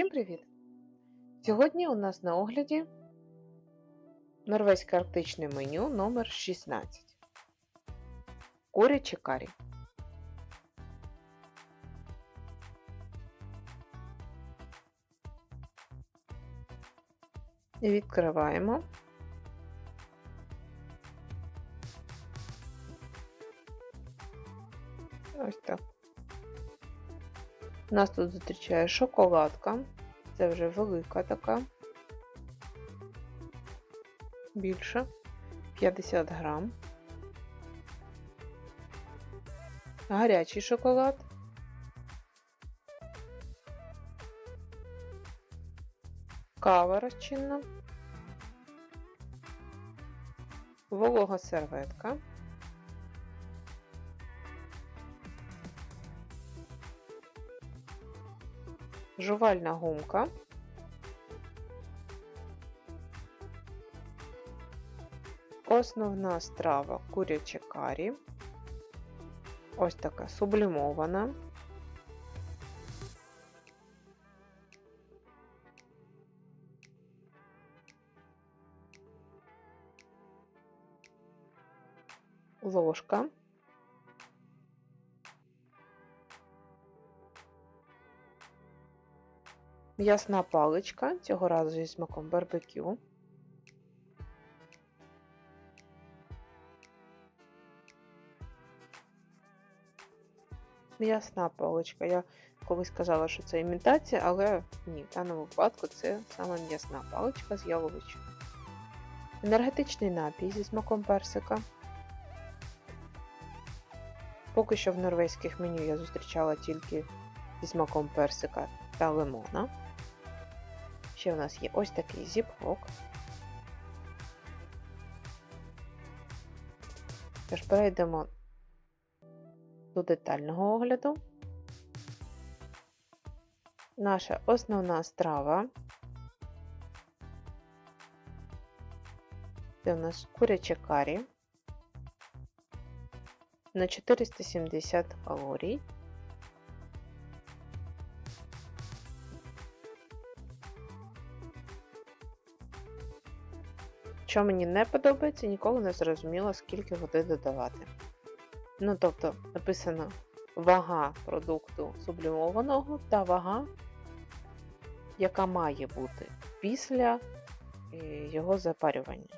Всім привіт! Сьогодні у нас на огляді норвезьке арктичне меню номер 16 Курячі карі. І відкриваємо. Ось так. Нас тут зустрічає шоколадка. Це вже велика така. Більше. 50 грам. Гарячий шоколад. Кава розчинна. Волога серветка. Жувальна гумка. Основна страва куряче карі. Ось така сублімована. Ложка. М'ясна паличка, цього разу зі смаком барбекю. М'ясна паличка. Я колись казала, що це імітація, але ні, в даному випадку це саме м'ясна паличка з яловичою. Енергетичний напій зі смаком персика. Поки що в норвезьких меню я зустрічала тільки зі смаком персика та лимона. Ще в нас є ось такий зіп-лок. Тож перейдемо до детального огляду. Наша основна страва. Це у нас куряче карі на 470 калорій. Що мені не подобається, ніколи не зрозуміло, скільки води додавати. Ну, тобто, написано вага продукту сублімованого та вага, яка має бути після е, його запарювання.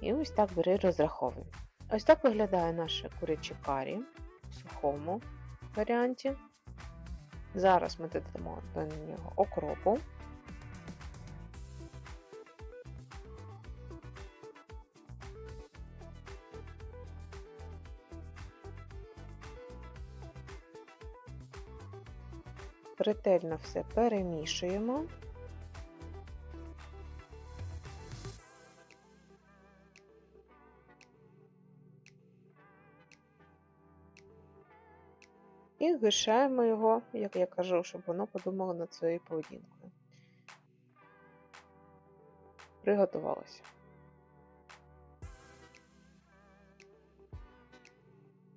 І ось так бери розраховуй. Ось так виглядає наше куряче карі в сухому варіанті. Зараз ми додамо до нього окропу. Ретельно все перемішуємо. І гишаємо його, як я кажу, щоб воно подумало над своєю поведінкою. Приготувалося.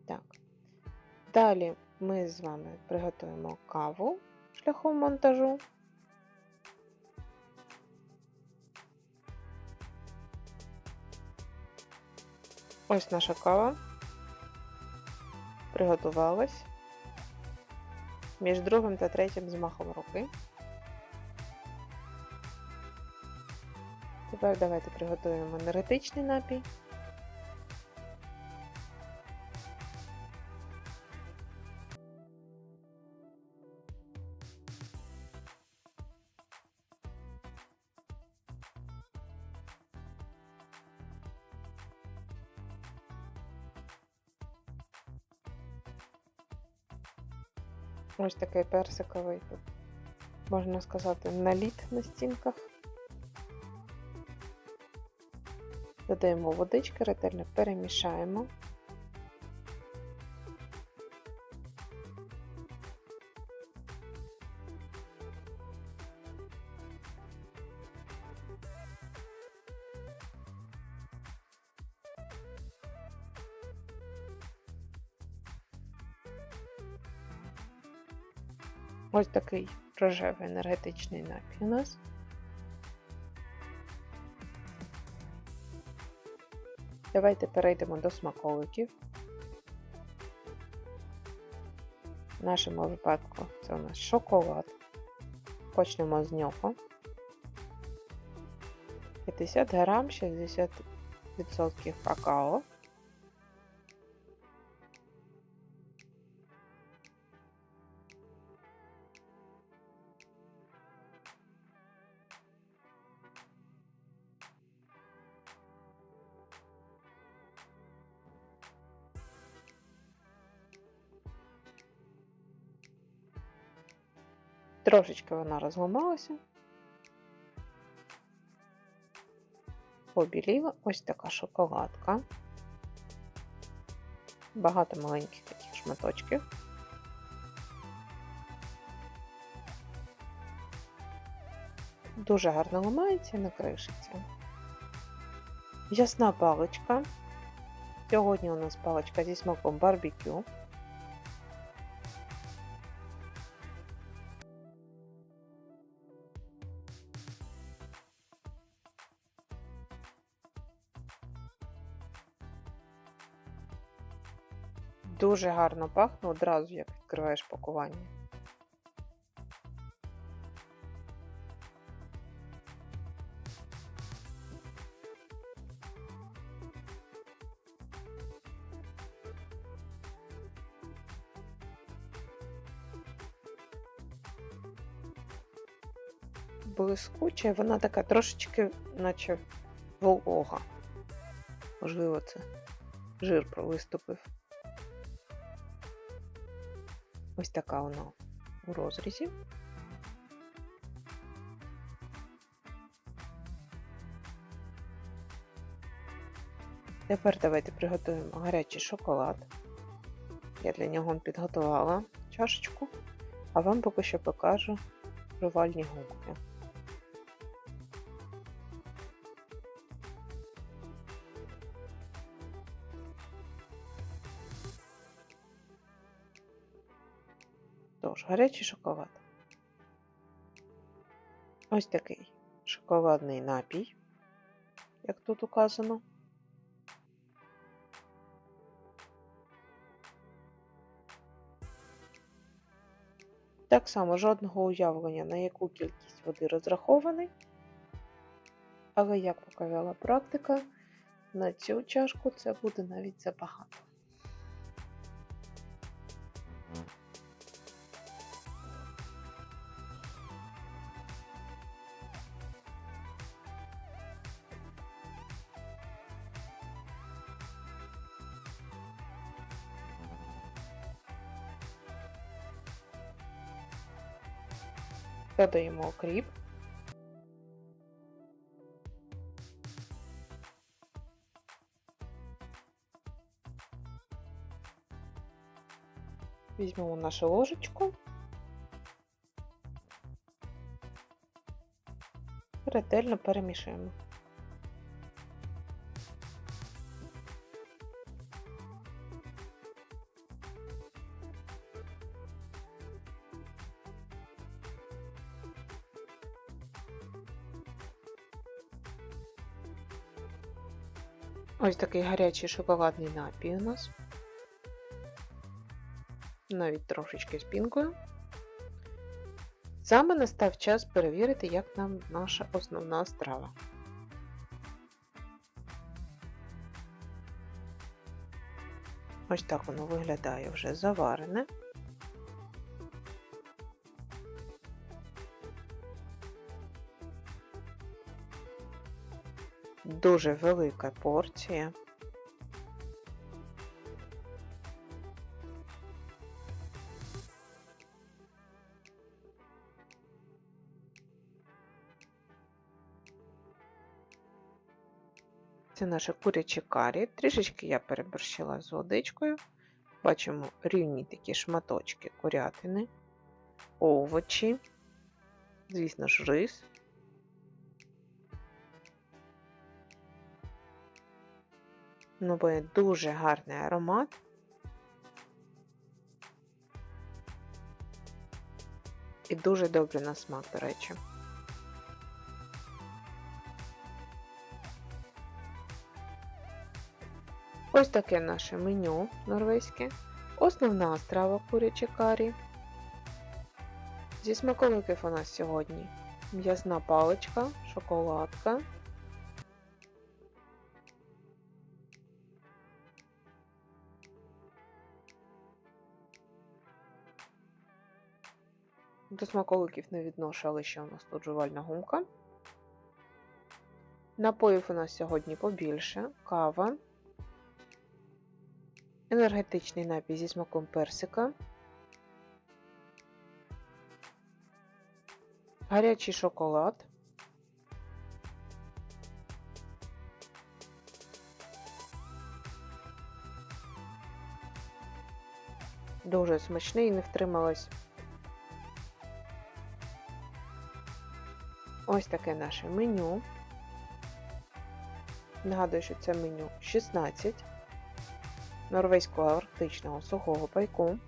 Так. Далі ми з вами приготуємо каву шляхом монтажу. Ось наша кава приготувалась між другим та третім змахом руки. Тепер давайте приготуємо енергетичний напій. Ось такий персиковий тут, можна сказати, наліт на стінках. Додаємо водички, ретельно перемішаємо. Ось такий рожевий енергетичний напій у нас. Давайте перейдемо до смаколиків. В нашому випадку це у нас шоколад. Почнемо з нього. 50 грам 60% какао. Трошечки вона розламалася. Побіліла ось така шоколадка. Багато маленьких таких шматочків. Дуже гарно ламається і не кришиться. Ясна паличка. Сьогодні у нас паличка зі смаком барбекю. Дуже гарно пахне одразу, як відкриваєш пакування. Блискуча, вона така трошечки, наче волога. Можливо, це жир виступив. Ось така вона у розрізі. Тепер давайте приготуємо гарячий шоколад. Я для нього підготувала чашечку, а вам поки що покажу жувальні губки. Тож, гарячий шоколад. Ось такий шоколадний напій, як тут указано. Так само жодного уявлення, на яку кількість води розрахований. Але, як показала практика, на цю чашку це буде навіть забагато. Додаємо окріп. Візьмемо нашу ложечку. Ретельно перемішуємо. Ось такий гарячий шоколадний напій у нас. Навіть трошечки з пінкою. Саме настав час перевірити, як нам наша основна страва. Ось так воно виглядає вже заварене. Дуже велика порція. Це наше куряче карі. Трішечки я переборщила з водичкою. Бачимо рівні такі шматочки курятини, овочі, звісно ж, рис. Ну, буде дуже гарний аромат. І дуже добре на смак, до речі. Ось таке наше меню норвезьке. Основна страва курячі карі. Зі смаколиків у нас сьогодні м'ясна паличка, шоколадка. До смаколиків не відношу, але ще у нас тут жувальна гумка. Напоїв у нас сьогодні побільше, кава, енергетичний напій зі смаком персика, гарячий шоколад, дуже смачний, не втрималась. Ось таке наше меню. Нагадую, що це меню 16 норвезького арктичного сухого пайку.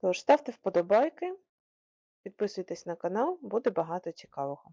Тож ставте вподобайки, підписуйтесь на канал, буде багато цікавого.